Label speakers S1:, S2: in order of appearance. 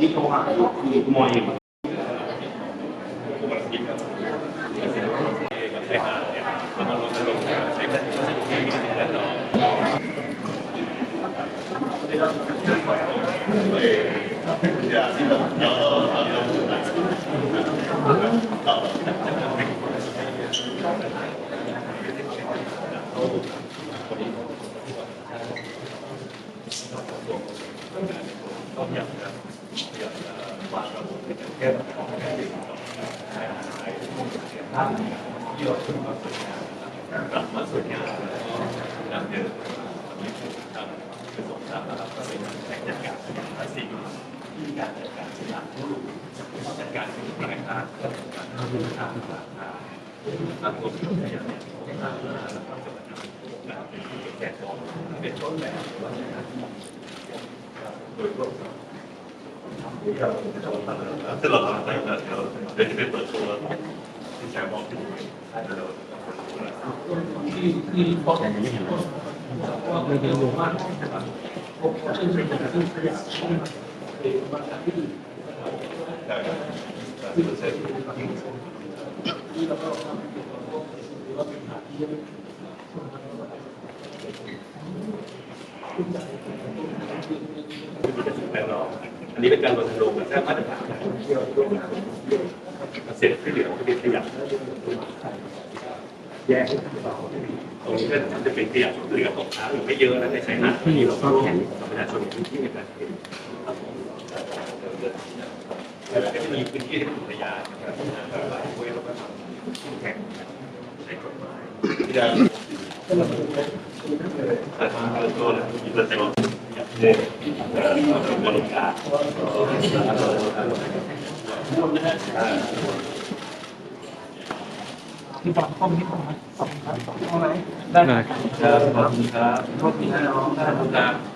S1: ยิ่งโทรหาคุณมอยอยู่
S2: ซึ่งเราทำได้แล้วเดี๋ยวเดี๋ยวจะไปเปิดตัวที่แชร์บอกที่
S3: ที่ที่พบว่าในเดือนหลวงมากพบเช่นเช่นที่ขยะที่เป็นมาจากที่
S2: ได้ที่เปอร์เซ็นต์
S3: ที่เราก็ทำเกี่ยวกับพวกหรือว่าเป็นหาที่
S2: แล้วเราอัน อันนี้เป็นการรณรงค์แบบมาตรฐานเสร็จที่เหลือก็เป็นขยะแยกตรงนี้ก็จะเป็นขยะเหลือตกค้างอยู่ไม่เยอะนะในสายหน้าที่เราก็แข่งประชาชนในพื้นที่ในการเห็นแล้วก็จะมีพื้นที่ที่เป็นอุทยานะครับหลายเว้ยแล้วก็ทำแข่งในกฎหมายอาทางการตัวเลยมีประโยชน์ นี่ยบริการ
S3: ที่ฟังข้อมูลที่ผมสองครับเอาไหมได้
S2: ครับขอบคุณครับ
S3: โทษทีนะน้องได้
S2: ครับ